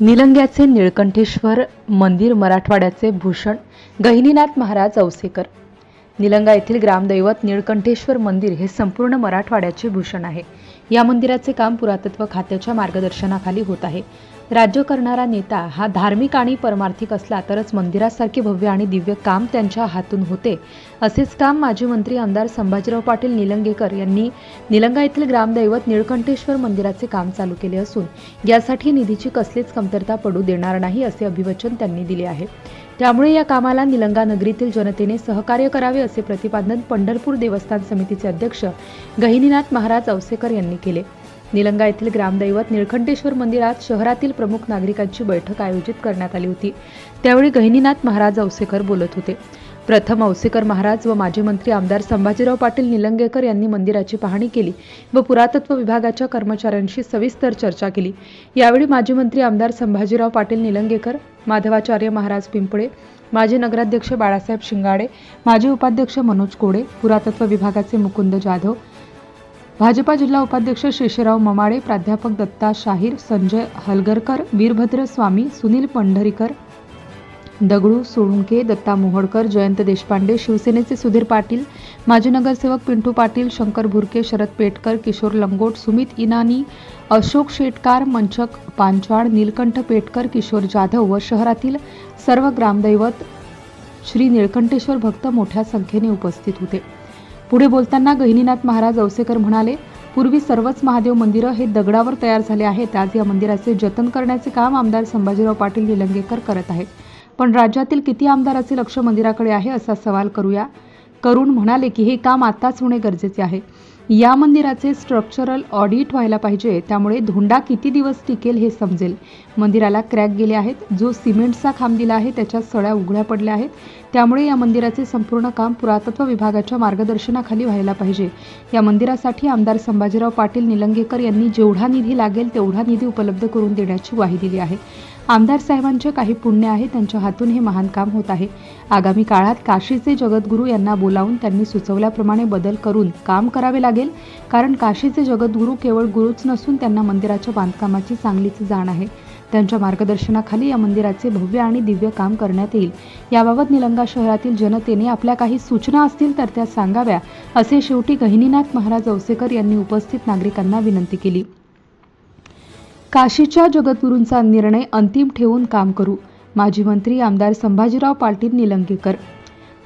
निलंग्याचे निळकंठेश्वर मंदिर मराठवाड्याचे भूषण गहिनीनाथ महाराज औसेकर. निलंगा येथील ग्रामदैवत निळकंठेश्वर मंदिर हे संपूर्ण मराठवाड्याचे भूषण आहे. या मंदिराचे काम पुरातत्व खात्याच्या मार्गदर्शनाखाली होत आहे. राज्य करणारा नेता हा धार्मिक आणि परमार्थिक असला तरच मंदिरासारखे भव्य आणि दिव्य काम त्यांच्या हातून होते. असेच काम माजी मंत्री आमदार संभाजीराव पाटील निलंगेकर यांनी निलंगा येथील ग्रामदैवत निळकंठेश्वर मंदिराचे काम चालू केले असून यासाठी निधीची कसलीच कमतरता पडू देणार नाही असे अभिवचन त्यांनी दिले आहे. त्यामुळे या कामाला निलंगा नगरीतील जनतेने सहकार्य करावे असे प्रतिपादन पंढरपूर देवस्थान समितीचे अध्यक्ष गहिनीनाथ महाराज औसेकर यांनी केले. निलंगा येथील ग्रामदैवत निळखंडेश्वर मंदिरात शहरातील प्रमुख नागरिकांची बैठक आयोजित करण्यात आली होती. त्यावेळी गहिनीनाथ महाराज औसेकर बोलत होते. प्रथम औसेकर महाराज व माजी मंत्री आमदार संभाजीराव पाटील निलंगेकर यांनी मंदिराची पाहणी केली व पुरातत्व विभागाच्या कर्मचाऱ्यांशी सविस्तर चर्चा केली. यावेळी माजी मंत्री आमदार संभाजीराव पाटील निलंगेकर माधवाचार्य महाराज पिंपळे माजी नगराध्यक्ष बाळासाहेब शिंगाडे माजी उपाध्यक्ष मनोज कोडे पुरातत्व विभागाचे मुकुंद जाधव भाजपा जिल्हा उपाध्यक्ष शेषराव ममाडे प्राध्यापक दत्ता शाहीर संजय हलगरकर वीरभद्र स्वामी सुनील पंढरीकर दगडू सोळुंके दत्ता मोहोळकर जयंत देशपांडे शिवसेनेचे सुधीर पाटील माजी नगरसेवक पिंटू पाटील शंकर भुरके शरद पेटकर किशोर लंगोट सुमित इनानी अशोक शेटकार मंचक पांचाळ नीलकंठ पेटकर किशोर जाधव व शहरातील सर्व ग्रामदैवत श्री निळकंठेश्वर भक्त मोठ्या संख्येने उपस्थित होते. पुढे बोलताना गहिनीनाथ महाराज औसेकर म्हणाले पूर्वी सर्वच महादेव मंदिरं हे दगडावर तयार झाले आहेत. आज या मंदिराचे जतन करण्याचे काम आमदार संभाजीराव पाटील निलंगेकर करत आहेत. पण राज्यातील किती आमदाराचे लक्ष मंदिराकडे आहे असा सवाल करूया. करून म्हणाले की हे काम आताच होणे गरजेचे आहे. या मंदिराचे स्ट्रक्चरल ऑडिट व्हायला पाहिजे त्यामुळे धोंडा किती दिवस टिकेल हे समजेल. मंदिराला क्रॅक गेले आहेत जो सिमेंटचा खांब दिला आहे त्याच्या सळ्या उघड्या पडल्या आहेत त्यामुळे या मंदिराचे संपूर्ण काम पुरातत्व विभागाच्या मार्गदर्शनाखाली व्हायला पाहिजे. या मंदिरासाठी आमदार संभाजीराव पाटील निलंगेकर यांनी जेवढा निधी लागेल तेवढा निधी उपलब्ध करून देण्याची ग्वाही दिली आहे. आमदार साहेबांचे काही पुण्य आहे त्यांच्या हातून हे महान काम होत आहे. आगामी काळात काशीचे जगद्गुरू यांना बोलावून त्यांनी सुचवल्याप्रमाणे बदल करून काम करावे लागेल कारण काशीचे जगद्गुरू केवळ गुरुच नसून त्यांना मंदिराच्या बांधकामाची चांगलीच जाण आहे. त्यांच्या मार्गदर्शनाखाली या मंदिराचे भव्य आणि दिव्य काम करण्यात येईल. याबाबत निलंगा शहरातील जनतेने आपल्या काही सूचना असतील तर त्या सांगाव्या असे शेवटी गहिनीनाथ महाराज औसेकर यांनी उपस्थित नागरिकांना विनंती केली. काशीच्या जगद्गुरूंचा निर्णय अंतिम ठेवून काम करू माजी मंत्री आमदार संभाजीराव पाटील निलंगेकर.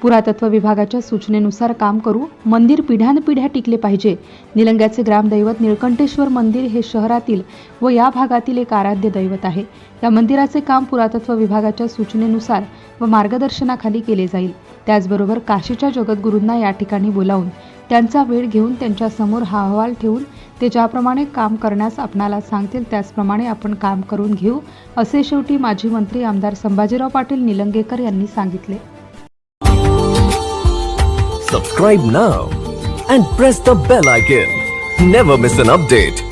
पुरातत्व विभागाच्या सूचनेनुसार काम करू मंदिर पिढ्यानपिढ्या टिकले पाहिजे. निलंग्याचे ग्रामदैवत निळकंठेश्वर मंदिर हे शहरातील व या भागातील एक आराध्य दैवत आहे. या मंदिराचे काम पुरातत्व विभागाच्या सूचनेनुसार व मार्गदर्शनाखाली केले जाईल. त्याचबरोबर काशीच्या जगद्गुरूंना या ठिकाणी बोलावून त्यांचा वेळ घेऊन त्यांच्यासमोर हा अहवाल ठेवून ते ज्याप्रमाणे काम करण्यास आपणाला सांगतील त्याचप्रमाणे आपण काम करून घेऊ असे शेवटी माजी मंत्री आमदार संभाजीराव पाटील निलंगेकर यांनी सांगितले. Subscribe now and press the bell icon never miss an update